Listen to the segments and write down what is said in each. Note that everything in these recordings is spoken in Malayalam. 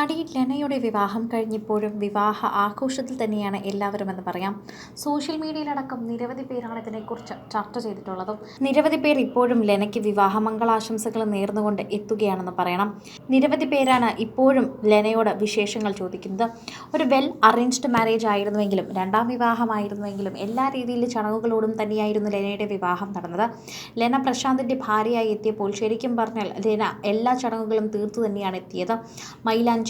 നടി ലെനയുടെ വിവാഹം കഴിഞ്ഞിപ്പോഴും വിവാഹ ആഘോഷത്തിൽ തന്നെയാണ് എല്ലാവരും എന്ന് പറയാം. സോഷ്യൽ മീഡിയയിലടക്കം നിരവധി പേരാണ് ഇതിനെക്കുറിച്ച് ചർച്ച ചെയ്തിട്ടുള്ളതും നിരവധി പേർ ഇപ്പോഴും ലെനയ്ക്ക് വിവാഹ മംഗളാശംസകൾ നേർന്നുകൊണ്ട് എത്തുകയാണെന്ന് പറയണം. നിരവധി പേരാണ് ഇപ്പോഴും ലെനയോട് വിശേഷങ്ങൾ ചോദിക്കുന്നത്. ഒരു വെൽ അറേഞ്ച്ഡ് മാരേജ് ആയിരുന്നുവെങ്കിലും രണ്ടാം വിവാഹമായിരുന്നുവെങ്കിലും എല്ലാ രീതിയിലും ചടങ്ങുകളോടും തന്നെയായിരുന്നു ലെനയുടെ വിവാഹം നടന്നത്. ലെന പ്രശാന്തിന്റെ ഭാര്യയായി എത്തിയപ്പോൾ ശരിക്കും പറഞ്ഞാൽ ലെന എല്ലാ ചടങ്ങുകളും തീർത്തു തന്നെയാണ് എത്തിയത്.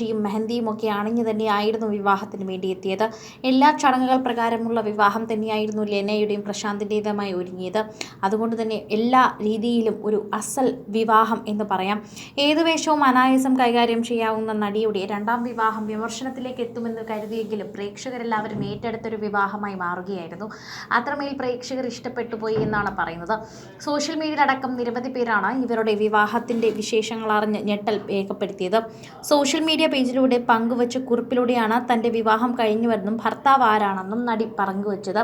മൈലാഞ്ചിയും മെഹന്തിയും ഒക്കെ അണിഞ്ഞു തന്നെയായിരുന്നു വിവാഹത്തിന് വേണ്ടി എത്തിയത് എല്ലാ ചടങ്ങുകൾ പ്രകാരമുള്ള വിവാഹം തന്നെയായിരുന്നു ലെനയുടെയും പ്രശാന്തിന്റെതുമായി ഒരുങ്ങിയത്. അതുകൊണ്ട് തന്നെ എല്ലാ രീതിയിലും ഒരു അസൽ വിവാഹം എന്ന് പറയാം. ഏത് വേഷവും അനായാസം കൈകാര്യം ചെയ്യാവുന്ന നടിയുടെ രണ്ടാം വിവാഹം വിമർശനത്തിലേക്ക് എത്തുമെന്ന് കരുതിയെങ്കിലും പ്രേക്ഷകരെല്ലാവരും ഏറ്റെടുത്തൊരു വിവാഹമായി മാറുകയായിരുന്നു. അത്രമേൽ പ്രേക്ഷകർ ഇഷ്ടപ്പെട്ടു പോയി എന്നാണ് പറയുന്നത്. സോഷ്യൽ മീഡിയയിലടക്കം നിരവധി പേരാണ് ഇവരുടെ വിവാഹത്തിന്റെ വിശേഷങ്ങൾ അറിഞ്ഞ് ഞെട്ടൽ രേഖപ്പെടുത്തിയത്. സോഷ്യൽ മീഡിയ പേജിലൂടെ പങ്കുവച്ച കുറിപ്പിലൂടെയാണ് തന്റെ വിവാഹം കഴിഞ്ഞുവെന്നും ഭർത്താവ് ആരാണെന്നും നടി പങ്കുവച്ചത്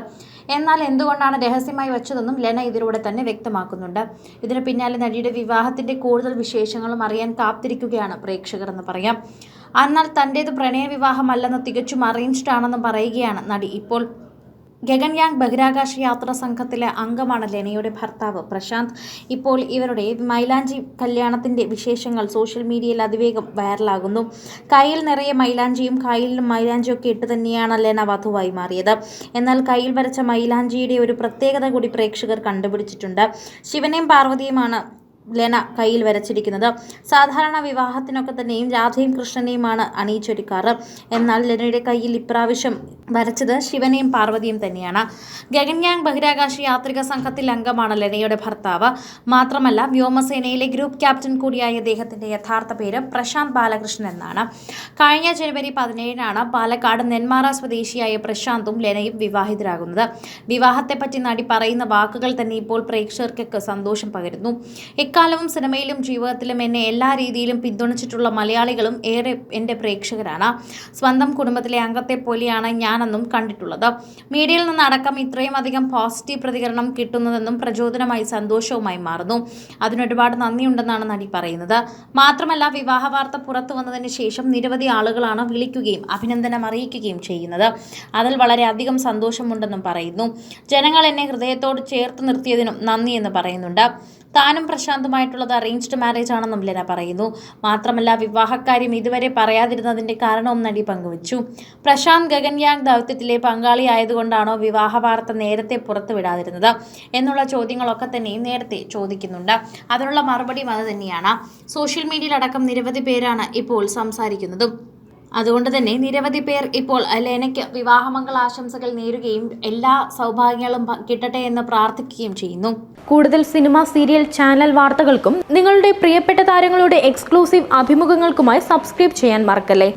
എന്നാൽ എന്തുകൊണ്ടാണ് രഹസ്യമായി വെച്ചതെന്നും ലെന ഇതിലൂടെ തന്നെ വ്യക്തമാക്കുന്നുണ്ട്. ഇതിന് പിന്നാലെ നടിയുടെ വിവാഹത്തിന്റെ കൂടുതൽ വിശേഷങ്ങളും അറിയാൻ കാത്തിരിക്കുകയാണ് പ്രേക്ഷകർ എന്ന് പറയാം. എന്നാൽ തന്റേത് പ്രണയ വിവാഹമല്ലെന്ന് തികച്ചും അറേഞ്ച്ഡ് ആണെന്നും പറയുകയാണ് നടി. ഇപ്പോൾ ഗഗൻയാങ് ബഹിരാകാശ യാത്രാ സംഘത്തിലെ അംഗമാണ് ലെനയുടെ ഭർത്താവ് പ്രശാന്ത്. ഇപ്പോൾ ഇവരുടെ മൈലാഞ്ചി കല്യാണത്തിന്റെ വിശേഷങ്ങൾ സോഷ്യൽ മീഡിയയിൽ അതിവേഗം വൈറലാകുന്നു. കയ്യിൽ നിറയെ മൈലാഞ്ചിയും കയ്യിലും മൈലാഞ്ചിയൊക്കെ ഇട്ട് തന്നെയാണ് ലെന വധുവായി മാറിയത്. എന്നാൽ കയ്യിൽ വരച്ച മൈലാഞ്ചിയുടെ ഒരു പ്രത്യേകത കൂടി പ്രേക്ഷകർ കണ്ടുപിടിച്ചിട്ടുണ്ട്. ശിവനെയും പാർവതിയുമാണ് ലെന കയ്യിൽ വരച്ചിരിക്കുന്നത്. സാധാരണ വിവാഹത്തിനൊക്കെ തന്നെയും രാധയും കൃഷ്ണനെയുമാണ് അണിയിച്ചൊരുക്കാറ്. എന്നാൽ ലെനയുടെ കയ്യിൽ ഇപ്രാവശ്യം വരച്ചത് ശിവനെയും പാർവതിയും തന്നെയാണ്. ഗഗൻയാങ് ബഹിരാകാശ യാത്രിക സംഘത്തിൽ അംഗമാണ് ലെനയുടെ ഭർത്താവ്. മാത്രമല്ല വ്യോമസേനയിലെ ഗ്രൂപ്പ് ക്യാപ്റ്റൻ കൂടിയായ അദ്ദേഹത്തിന്റെ യഥാർത്ഥ പേര് പ്രശാന്ത് ബാലകൃഷ്ണൻ എന്നാണ്. കഴിഞ്ഞ ജനുവരി പതിനേഴിനാണ് പാലക്കാട് നെന്മാറ സ്വദേശിയായ പ്രശാന്തും ലെനയും വിവാഹിതരാകുന്നത്. വിവാഹത്തെപ്പറ്റി നടി പറയുന്ന വാക്കുകൾ തന്നെ ഇപ്പോൾ പ്രേക്ഷകർക്കൊക്കെ സന്തോഷം പകരുന്നു. എക്കാലവും സിനിമയിലും ജീവിതത്തിലും എന്നെ എല്ലാ രീതിയിലും പിന്തുണച്ചിട്ടുള്ള മലയാളികളും ഏറെ എന്റെ പ്രേക്ഷകരാണ്. സ്വന്തം കുടുംബത്തിലെ അംഗത്തെ പോലെയാണ് ഞാനെന്നും കണ്ടിട്ടുള്ളത്. മീഡിയയിൽ നിന്നടക്കം ഇത്രയും അധികം പോസിറ്റീവ് പ്രതികരണം കിട്ടുന്നതെന്നും പ്രചോദനമായി സന്തോഷവുമായി മാറുന്നു. അതിനൊരുപാട് നന്ദിയുണ്ടെന്നാണ് നടി പറയുന്നത്. മാത്രമല്ല വിവാഹ വാർത്ത പുറത്തു വന്നതിന് ശേഷം നിരവധി ആളുകളാണ് വിളിക്കുകയും അഭിനന്ദനം അറിയിക്കുകയും ചെയ്യുന്നത്. അതിൽ വളരെയധികം സന്തോഷമുണ്ടെന്നും പറയുന്നു. ജനങ്ങൾ എന്നെ ഹൃദയത്തോട് ചേർത്ത് നിർത്തിയതിനും നന്ദി എന്ന് പറയുന്നുണ്ട്. താനും പ്രശാന്തുമായിട്ടുള്ളത് അറേഞ്ച്ഡ് മാരേജ് ആണെന്നും ലെന പറയുന്നു. മാത്രമല്ല വിവാഹക്കാര്യം ഇതുവരെ പറയാതിരുന്നതിന്റെ കാരണവും നടി പങ്കുവച്ചു. പ്രശാന്ത് ഗഗൻയാങ് ദൗത്യത്തിലെ പങ്കാളിയായതുകൊണ്ടാണോ വിവാഹ വാർത്ത നേരത്തെ പുറത്തുവിടാതിരുന്നത് എന്നുള്ള ചോദ്യങ്ങളൊക്കെ തന്നെയും നേരത്തെ ചോദിക്കുന്നുണ്ട്. അതിനുള്ള മറുപടിയും അത് തന്നെയാണ്. സോഷ്യൽ മീഡിയയിലടക്കം നിരവധി പേരാണ് ഇപ്പോൾ സംസാരിക്കുന്നതും. അതുകൊണ്ട് തന്നെ നിരവധി പേർ ഇപ്പോൾ ലേനയ്ക്ക് വിവാഹമംഗള ആശംസകൾ നേരുകയും എല്ലാ സൗഭാഗ്യങ്ങളും കിട്ടട്ടെ എന്ന് പ്രാർത്ഥിക്കുകയും ചെയ്യുന്നു. കൂടുതൽ സിനിമ സീരിയൽ ചാനൽ വാർത്തകൾക്കും നിങ്ങളുടെ പ്രിയപ്പെട്ട താരങ്ങളുടെ എക്സ്ക്ലൂസീവ് അഭിമുഖങ്ങൾക്കുമായി സബ്സ്ക്രൈബ് ചെയ്യാൻ മറക്കല്ലേ?